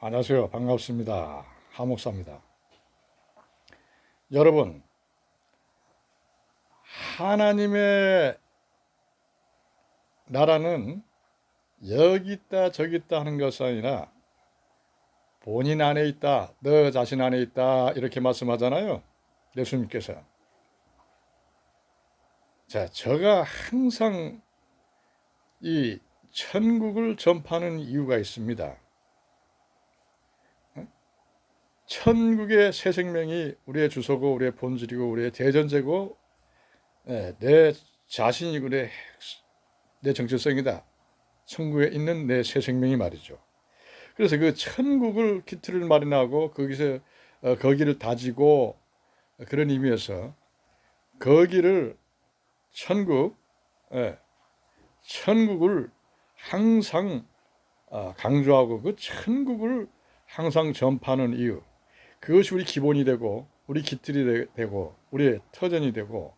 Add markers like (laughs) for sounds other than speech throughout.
안녕하세요. 반갑습니다. 하목사입니다. 여러분, 하나님의 나라는 여기 있다 저기 있다 하는 것이 아니라 본인 안에 있다, 너 자신 안에 있다 이렇게 말씀하잖아요. 예수님께서. 자, 제가 항상 이 천국을 전파하는 이유가 있습니다. 천국의 새 생명이 우리의 주소고 우리의 본질이고 우리의 대전제고 예, 내 자신이고 내, 내 정체성이다. 천국에 있는 내 새 생명이 말이죠. 그래서 그 천국을 기틀을 마련하고 거기서 어, 거기를 다지고 그런 의미에서 거기를 천국, 예, 천국을 항상 아, 강조하고 그 천국을 항상 전파하는 이유. 그것이 우리 기본이 되고 우리 기틀이 되고 우리의 터전이 되고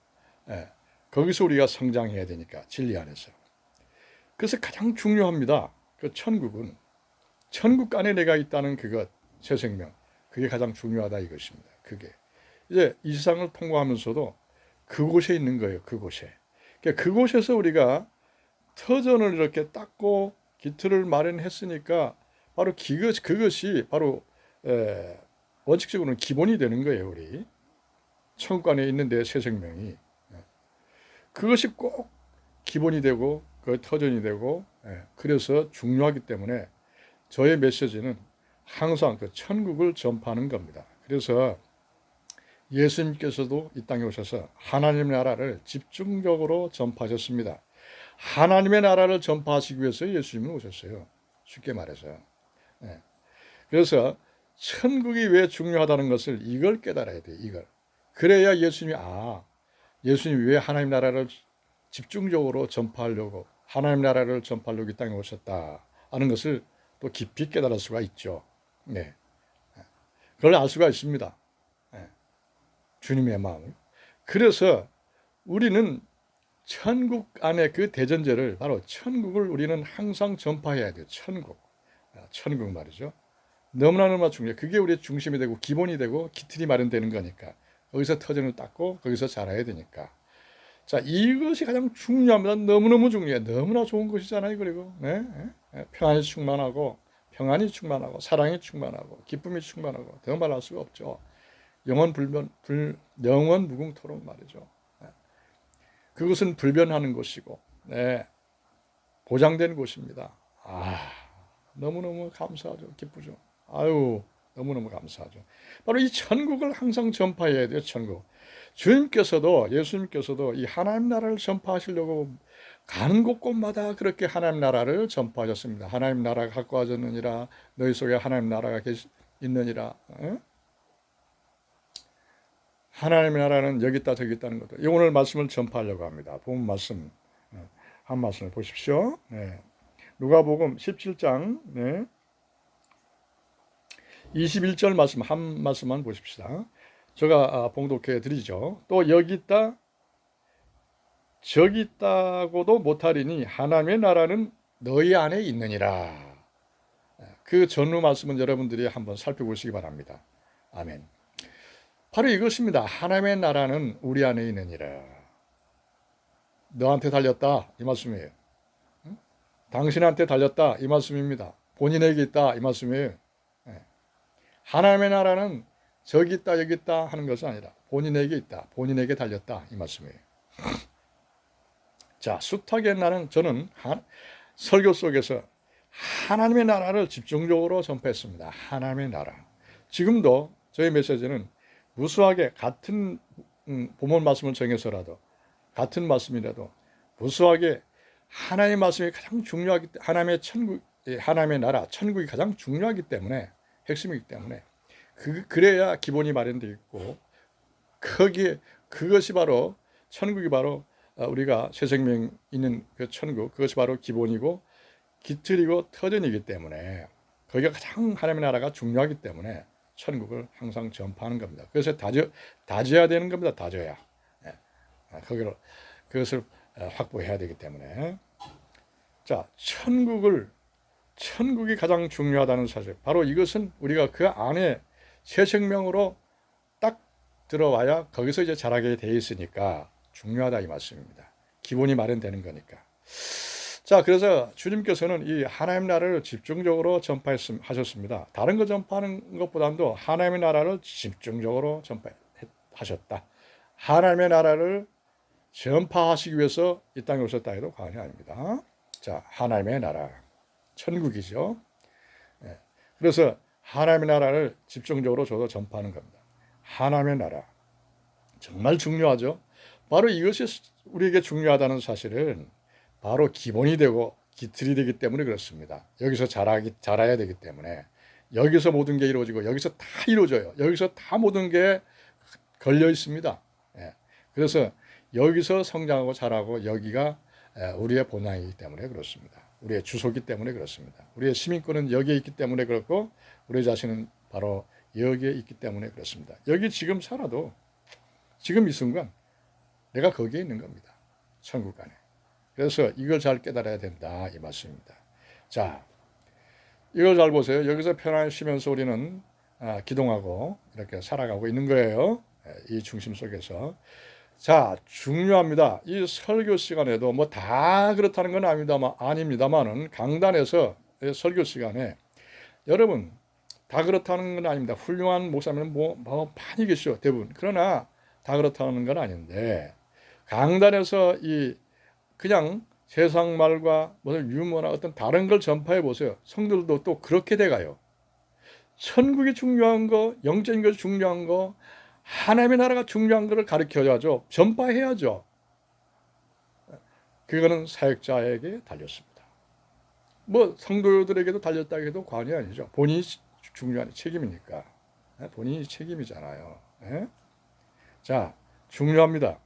예, 거기서 우리가 성장해야 되니까 진리 안에서. 그래서 가장 중요합니다. 그 천국은 천국 안에 내가 있다는 그것 새 생명 그게 가장 중요하다 이것입니다. 그게 이제 이 세상을 통과하면서도 그곳에 있는 거예요. 그곳에. 그러니까 그곳에서 우리가 터전을 이렇게 닦고 기틀을 마련했으니까 바로 그것, 그것이 바로 에, 원칙적으로는 기본이 되는 거예요. 우리 천국 안에 있는 내새 생명이 그것이 꼭 기본이 되고 그 터전이 되고 예, 그래서 중요하기 때문에 저의 메시지는 항상 그 천국을 전파하는 겁니다. 그래서 예수님께서도 이 땅에 오셔서 하나님의 나라를 집중적으로 전파하셨습니다. 하나님의 나라를 전파하시기 위해서 예수님은 오셨어요. 쉽게 말해서. 예. 그래서 천국이 왜 중요하다는 것을 이걸 깨달아야 돼. 이걸. 그래야 예수님이 아 예수님이 왜 하나님 나라를 집중적으로 전파하려고 하나님 나라를 전파하려고 이 땅에 오셨다 하는 것을 또 깊이 깨달을 수가 있죠. 네. 그걸 알 수가 있습니다. 네. 주님의 마음을. 그래서 우리는 천국 안에 그 대전제를 바로 천국을 우리는 항상 전파해야 돼요. 천국. 아, 천국 말이죠. 너무나 너무나 중요해. 그게 우리의 중심이 되고 기본이 되고 기틀이 마련되는 거니까. 거기서 터전을 닦고 거기서 자라야 되니까. 자, 이것이 가장 중요합니다. 너무너무 중요해. 너무나 좋은 것이잖아요. 그리고 네? 네? 평안이 충만하고 평안이 충만하고 사랑이 충만하고 기쁨이 충만하고 더 말할 수가 없죠. 영원 불변 불 영원 무궁토록 말이죠. 네. 그것은 불변하는 것이고 네. 보장된 곳입니다. 아, 너무너무 감사하죠. 기쁘죠. 아유, 너무너무 감사하죠. 바로 이 천국을 항상 전파해야 돼요, 천국. 주님께서도, 예수님께서도 이 하나님 나라를 전파하시려고 가는 곳곳마다 그렇게 하나님 나라를 전파하셨습니다. 하나님 나라가 갖고 와졌느니라, 너희 속에 하나님 나라가 계시, 있느니라. 어? 하나님의 나라는 여기 있다 저기 있다는 것도. 오늘 말씀을 전파하려고 합니다. 본 말씀 어, 한 말씀을 보십시오. 네. 누가복음 17장 네. 21절 말씀 한 말씀만 보십시다. 제가 아, 봉독해 드리죠. 또 여기 있다 저기 있다고도 못하리니 하나님의 나라는 너희 안에 있느니라. 그 전후 말씀은 여러분들이 한번 살펴보시기 바랍니다. 아멘. 바로 이것입니다. 하나님의 나라는 우리 안에 있느니라. 너한테 달렸다 이 말씀이에요. 당신한테 달렸다 이 말씀입니다. 본인에게 있다 이 말씀이에요. 하나님의 나라는 저기 있다 여기 있다 하는 것이 아니라 본인에게 있다 본인에게 달렸다 이 말씀이에요. 자 숱하게 나는 저는 한, 설교 속에서 하나님의 나라를 집중적으로 전파했습니다. 하나님의 나라. 지금도 저희 메시지는 무수하게 같은 음, 본문 말씀을 정해서라도 같은 말씀이라도 무수하게 하나님의 말씀이 가장 중요하기 하나님의 천국 하나님의 나라 천국이 가장 중요하기 때문에 핵심이기 때문에 그, 그래야 기본이 마련되어 있고 거기에 그것이 바로 천국이 바로 어, 우리가 새 생명 있는 그 천국 그것이 바로 기본이고 기틀이고 터전이기 때문에 거기가 가장 하나님의 나라가 중요하기 때문에 천국을 항상 전파하는 겁니다. 그래서 다져 다져야 되는 겁니다. 다져야 예. 아, 거기를 그것을 어, 확보해야 되기 때문에 자 천국을 천국이 가장 중요하다는 사실. 바로 이것은 우리가 그 안에 새 생명으로 딱 들어와야 거기서 이제 자라게 돼 있으니까 중요하다 이 말씀입니다. 기본이 마련되는 거니까. 자, 그래서 주님께서는 이 하나님 나라를 집중적으로 전파하셨습니다. 다른 거 전파하는 것보다도 하나님의 나라를 집중적으로 전파하셨다. 하나님의 나라를 전파하시기 위해서 이 땅에 오셨다 해도 과언이 아닙니다. 자, 하나님의 나라. 천국이죠. 예. 그래서 하나님의 나라를 집중적으로 저도 전파하는 겁니다. 하나님의 나라. 정말 중요하죠. 바로 이것이 우리에게 중요하다는 사실은 바로 기본이 되고 기틀이 되기 때문에 그렇습니다. 여기서 자라기, 자라야 되기 때문에 여기서 모든 게 이루어지고 여기서 다 이루어져요. 여기서 다 모든 게 걸려 있습니다. 예. 그래서 여기서 성장하고 자라고 여기가 우리의 본향이기 때문에 그렇습니다. 우리의 주소기 때문에 그렇습니다. 우리의 시민권은 여기에 있기 때문에 그렇고 우리 자신은 바로 여기에 있기 때문에 그렇습니다. 여기 지금 살아도 지금 이 순간 내가 거기에 있는 겁니다. 천국 안에. 그래서 이걸 잘 깨달아야 된다 이 말씀입니다. 자, 이걸 잘 보세요. 여기서 편안히 쉬면서 우리는 아, 기동하고 이렇게 살아가고 있는 거예요. 이 중심 속에서. 자, 중요합니다. 이 설교 시간에도 뭐 다 그렇다는 건 아닙니다만, 아닙니다만은 강단에서 설교 시간에 여러분 다 그렇다는 건 아닙니다. 훌륭한 목사님은 뭐, 뭐 많이 계시죠. 대부분. 그러나 다 그렇다는 건 아닌데 강단에서 이 그냥 세상 말과 무슨 유머나 어떤 다른 걸 전파해 보세요. 성들도 또 그렇게 돼가요. 천국이 중요한 거, 영적인 것이 중요한 거, 하나님의 나라가 중요한 것을 가르쳐야죠. 전파해야죠. 그거는 사역자에게 달렸습니다. 뭐 성도들에게도 달렸다 해도 관이 아니죠. 본인이 중요한 책임이니까. 예, 본인이 책임이잖아요. 예? 자, 중요합니다.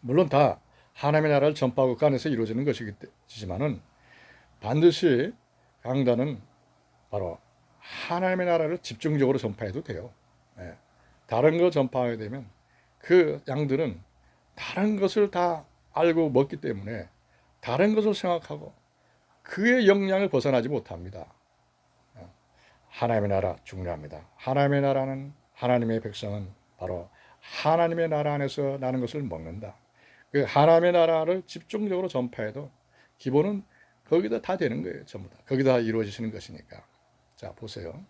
물론 다 하나님의 나라를 전파하고 그 안에서 이루어지는 것이지만은 반드시 강단은 바로 하나님의 나라를 집중적으로 전파해도 돼요. 예. 다른 거 전파하게 되면 그 양들은 다른 것을 다 알고 먹기 때문에 다른 것을 생각하고 그의 영향을 벗어나지 못합니다. 어. 하나님의 나라 중요합니다. 하나님의 나라는 하나님의 백성은 바로 하나님의 나라 안에서 나는 것을 먹는다. 그 하나님의 나라를 집중적으로 전파해도 기본은 거기다 다 되는 거예요. 전부 다. 거기다 이루어지시는 것이니까. 자, 보세요.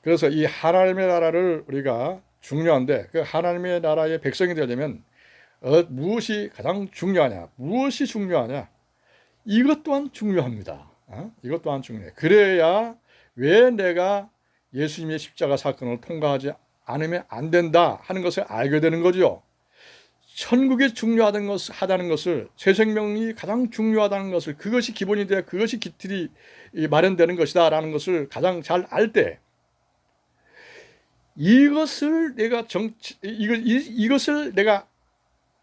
그래서 이 하나님의 나라를 우리가 중요한데 그 하나님의 나라의 백성이 되려면 어, 무엇이 가장 중요하냐? 무엇이 중요하냐? 이것 또한 중요합니다. 어? 이것 또한 중요해. 그래야 왜 내가 예수님의 십자가 사건을 통과하지 않으면 안 된다 하는 것을 알게 되는 거죠. 천국이 중요하다는 것을 하다는 것을 새 생명이 가장 중요하다는 것을 그것이 기본이 되어 그것이 기틀이 마련되는 것이다라는 것을 가장 잘 알 때 이것을 내가 정치 이것 이것을 내가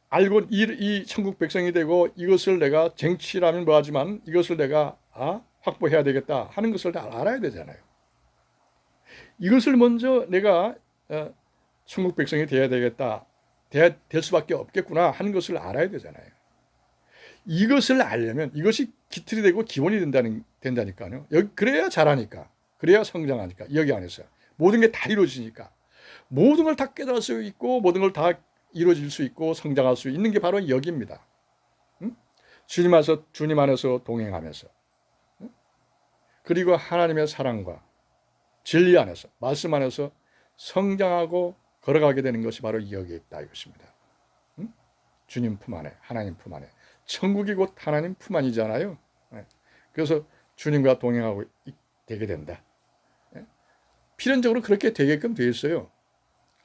알고 이, 이 천국 백성이 되고 이것을 내가 쟁취라면 뭐하지만 이것을 내가 아, 확보해야 되겠다 하는 것을 다 알아야 되잖아요. 이것을 먼저 내가 어, 천국 백성이 되어야 되겠다, 될 수밖에 없겠구나 하는 것을 알아야 되잖아요. 이것을 알려면 이것이 기틀이 되고 기본이 된다는 된다니까요. 여기 그래야 잘하니까, 그래야 성장하니까 여기 안에서 모든 게 다 이루어지니까 모든 걸 다 깨달을 수 있고 모든 걸 다 이루어질 수 있고 성장할 수 있는 게 바로 여기입니다. 응? 주님 안에서 주님 안에서 동행하면서 응? 그리고 하나님의 사랑과 진리 안에서 말씀 안에서 성장하고 걸어가게 되는 것이 바로 여기에 있다 이것입니다. 응? 주님 품 안에 하나님 품 안에 천국이 곧 하나님 품 안이잖아요. 네. 그래서 주님과 동행하고 되게 된다. 네. 필연적으로 그렇게 되게끔 되어 있어요.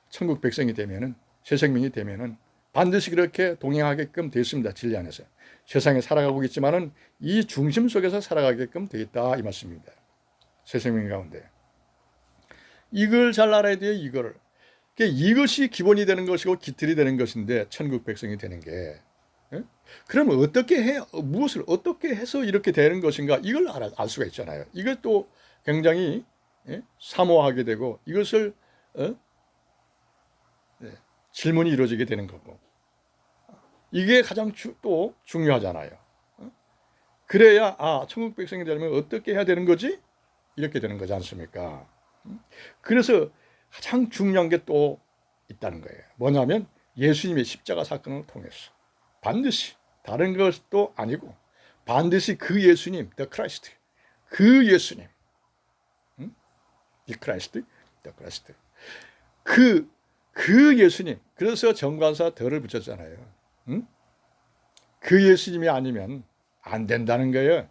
천국 백성이 되면은 새 생명이 되면은 반드시 그렇게 동행하게끔 되어 있습니다. 진리 안에서 세상에 살아가고 있지만은 이 중심 속에서 살아가게끔 되어 있다 이 말씀입니다. 새 생명 가운데. 이걸 잘 알아야 돼요, 이거를. 이것이 기본이 되는 것이고 기틀이 되는 것인데, 천국 백성이 되는 게. 예? 그러면 어떻게 해, 무엇을 어떻게 해서 이렇게 되는 것인가, 이걸 알, 알 수가 있잖아요. 이것도 굉장히 예? 사모하게 되고, 이것을, 어? 네, 질문이 이루어지게 되는 거고. 이게 가장 주, 또 중요하잖아요. 어? 그래야 아 천국 백성이 되려면 어떻게 해야 되는 거지? 이렇게 되는 거지 않습니까? 그래서 가장 중요한 게 또 있다는 거예요. 뭐냐면 예수님의 십자가 사건을 통해서 반드시 다른 것도 아니고 반드시 그 예수님, the Christ, 그 예수님, 응? The Christ, the Christ, 그, 그 예수님. 그래서 정관사 덜을 붙였잖아요. 응? 그 예수님이 아니면 안 된다는 거예요.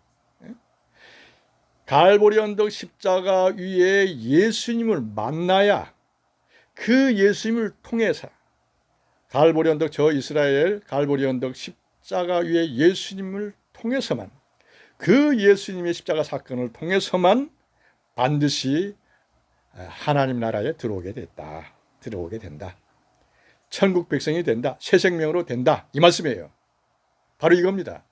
갈보리 언덕 십자가 위에 예수님을 만나야 그 예수님을 통해서 갈보리 언덕 저 이스라엘 갈보리 언덕 십자가 위에 예수님을 통해서만 그 예수님의 십자가 사건을 통해서만 반드시 하나님 나라에 들어오게 됐다. 들어오게 된다. 천국 백성이 된다. 새 생명으로 된다. 이 말씀이에요. 바로 이겁니다.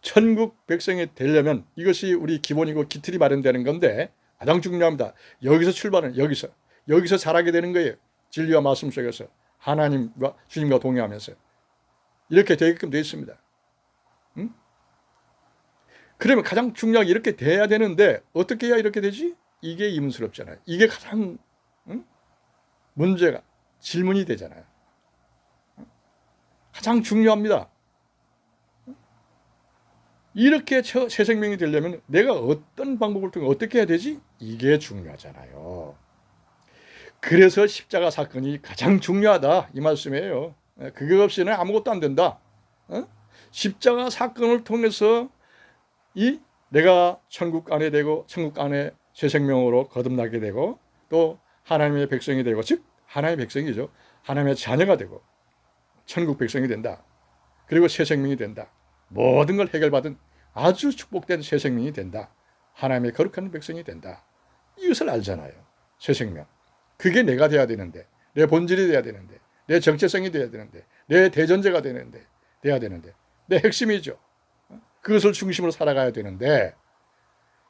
천국 백성이 되려면 이것이 우리 기본이고 기틀이 마련되는 건데 가장 중요합니다. 여기서 출발은 여기서 여기서 자라게 되는 거예요. 진리와 말씀 속에서 하나님과 주님과 동행하면서 이렇게 되게끔 되어 있습니다. 응? 그러면 가장 중요하게 이렇게 돼야 되는데 어떻게 해야 이렇게 되지? 이게 이문스럽잖아요. 이게 가장 응? 문제가 질문이 되잖아요. 가장 중요합니다. 이렇게 새 생명이 되려면 내가 어떤 방법을 통해 어떻게 해야 되지? 이게 중요하잖아요. 그래서 십자가 사건이 가장 중요하다 이 말씀이에요. 그게 없이는 아무것도 안 된다. 어? 십자가 사건을 통해서 이 내가 천국 안에 되고 천국 안에 새 생명으로 거듭나게 되고 또 하나님의 백성이 되고 즉 하나님의 백성이죠. 하나님의 자녀가 되고 천국 백성이 된다. 그리고 새 생명이 된다. 모든 걸 해결받은 아주 축복된 새 생명이 된다. 하나님의 거룩한 백성이 된다. 이것을 알잖아요. 새 생명. 그게 내가 돼야 되는데, 내 본질이 돼야 되는데, 내 정체성이 돼야 되는데, 내 대전제가 되는데, 돼야 되는데, 내 핵심이죠. 그것을 중심으로 살아가야 되는데,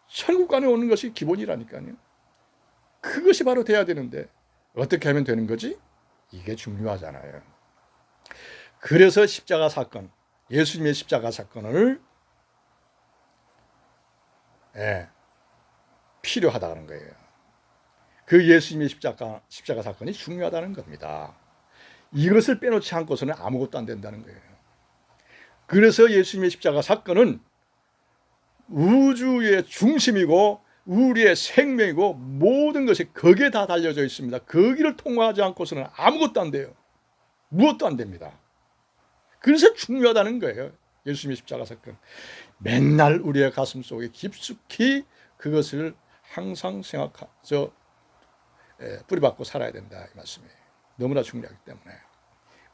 천국 안에 오는 것이 기본이라니까요. 그것이 바로 돼야 되는데, 어떻게 하면 되는 거지? 이게 중요하잖아요. 그래서 십자가 사건, 예수님의 십자가 사건을 예, 필요하다는 거예요. 그 예수님의 십자가, 십자가 사건이 중요하다는 겁니다. 이것을 빼놓지 않고서는 아무것도 안 된다는 거예요. 그래서 예수님의 십자가 사건은 우주의 중심이고 우리의 생명이고 모든 것이 거기에 다 달려져 있습니다. 거기를 통과하지 않고서는 아무것도 안 돼요. 무엇도 안 됩니다. 그래서 중요하다는 거예요. 예수님의 십자가 사건. 맨날 우리의 가슴 속에 깊숙이 그것을 항상 생각하, 저, 예, 뿌리박고 살아야 된다. 이 말씀이에요. 너무나 중요하기 때문에.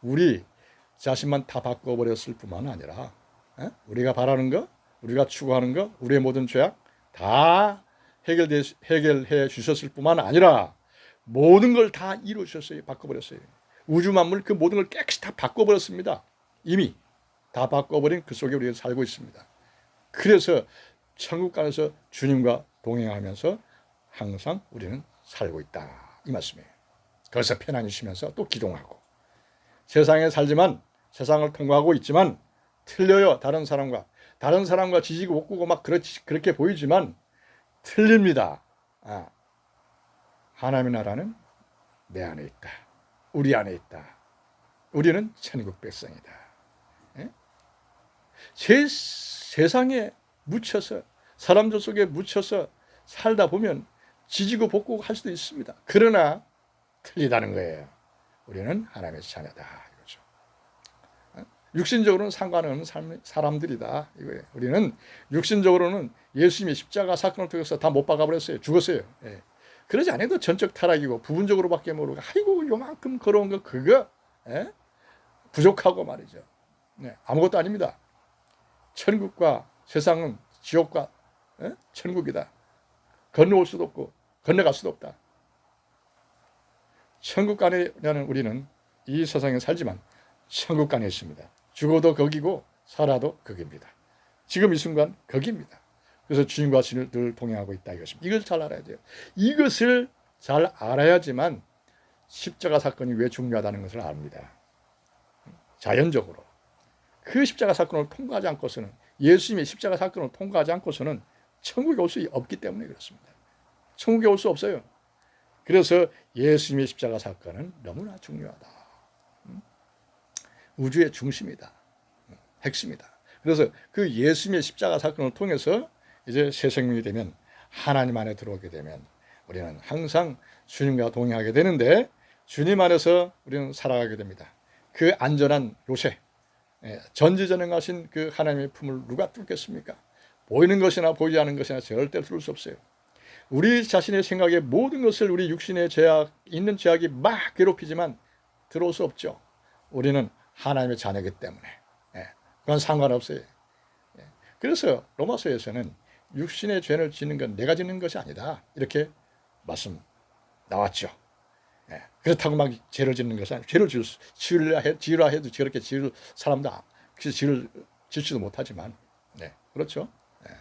우리 자신만 다 바꿔버렸을 뿐만 아니라, 예? 우리가 바라는 거, 우리가 추구하는 거, 우리의 모든 죄악 다 해결돼, 해결해 주셨을 뿐만 아니라, 모든 걸 다 이루어 주셨어요. 바꿔버렸어요. 우주 만물 그 모든 걸 깨끗이 다 바꿔버렸습니다. 이미 다 바꿔버린 그 속에 우리가 살고 있습니다. 그래서 천국 가서 주님과 동행하면서 항상 우리는 살고 있다. 이 말씀이에요. 그래서 편안히 쉬면서 또 기동하고 세상에 살지만 세상을 통과하고 있지만 틀려요. 다른 사람과 다른 사람과 지지고 볶고 막 그렇지 그렇게 보이지만 틀립니다. 아, 하나님의 나라는 내 안에 있다. 우리 안에 있다. 우리는 천국 백성이다. 제 세상에 묻혀서 사람들 속에 묻혀서 살다 보면 지지고 볶고 할 수도 있습니다. 그러나 틀리다는 거예요. 우리는 하나님의 자녀다? 육신적으로는 상관없는 사람들이다 이거예요. 우리는 육신적으로는 예수님의 십자가 사건을 통해서 다 못 박아버렸어요. 죽었어요. 예. 그러지 않아도 전적 타락이고 부분적으로밖에 모르고 아이고 요만큼 걸어온 거 그거 예? 부족하고 말이죠. 네, 아무것도 아닙니다. 천국과 세상은 지옥과 에? 천국이다. 건너올 수도 없고 건너갈 수도 없다. 천국 간에는 우리는 이 세상에 살지만 천국 간에 있습니다. 죽어도 거기고 살아도 거기입니다. 지금 이 순간 거기입니다. 그래서 주님과 신을 동행하고 있다 이것입니다. 이걸 잘 알아야 돼요. 이것을 잘 알아야지만 십자가 사건이 왜 중요하다는 것을 압니다. 자연적으로 그 십자가 사건을 통과하지 않고서는 예수님의 십자가 사건을 통과하지 않고서는 천국에 올 수 없기 때문에 그렇습니다. 천국에 올 수 없어요. 그래서 예수님의 십자가 사건은 너무나 중요하다. 음? 우주의 중심이다. 음, 핵심이다. 그래서 그 예수님의 십자가 사건을 통해서 이제 새 생명이 되면 하나님 안에 들어오게 되면 우리는 항상 주님과 동행하게 되는데 주님 안에서 우리는 살아가게 됩니다. 그 안전한 요새, 예, 전지전능하신 그 하나님의 품을 누가 뚫겠습니까? 보이는 것이나 보이지 않는 것이나 절대 뚫을 수 없어요. 우리 자신의 생각에 모든 것을 우리 육신의 제약, 있는 제약이 막 괴롭히지만 들어올 수 없죠. 우리는 하나님의 자녀이기 때문에. 예, 그건 상관없어요. 예, 그래서 로마서에서는 육신의 죄를 짓는 건 내가 짓는 것이 아니다. 이렇게 말씀 나왔죠. 예, 그렇다고 막 죄를 짓는 것은 아니고 죄를 지을, 수- 지으려, 해, 지으라 해도 저렇게 지을 사람도 아- 지을, 짓지도 못하지만 네, 그렇죠. 예.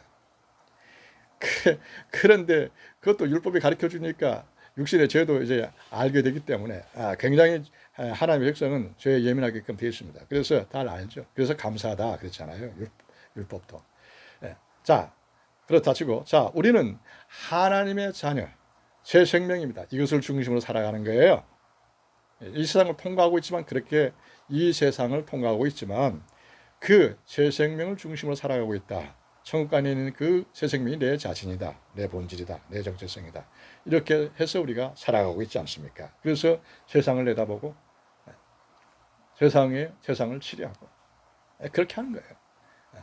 (laughs) 그, 그런데 그것도 율법이 가르쳐 주니까 육신의 죄도 이제 알게 되기 때문에 아, 굉장히 아, 하나님의 백성은 죄에 예민하게끔 되어 있습니다. 그래서 다 알죠. 그래서 감사하다 그랬잖아요. 율, 율법도. 예. 자, 그렇다 치고 자, 우리는 하나님의 자녀, 새 생명입니다. 이것을 중심으로 살아가는 거예요. 이 세상을 통과하고 있지만 그렇게 이 세상을 통과하고 있지만 그 새 생명을 중심으로 살아가고 있다. 천국 안에 있는 그 새 생명이 내 자신이다. 내 본질이다. 내 정체성이다. 이렇게 해서 우리가 살아가고 있지 않습니까? 그래서 세상을 내다보고 세상에 세상을 치료하고 그렇게 하는 거예요.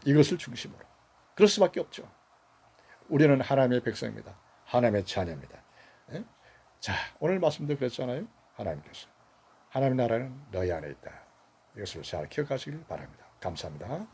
이것을 중심으로. 그럴 수밖에 없죠. 우리는 하나님의 백성입니다. 하나님의 자녀입니다. 예? 자, 오늘 말씀도 그랬잖아요. 하나님께서. 하나님 나라는 너희 안에 있다. 이것을 잘 기억하시길 바랍니다. 감사합니다.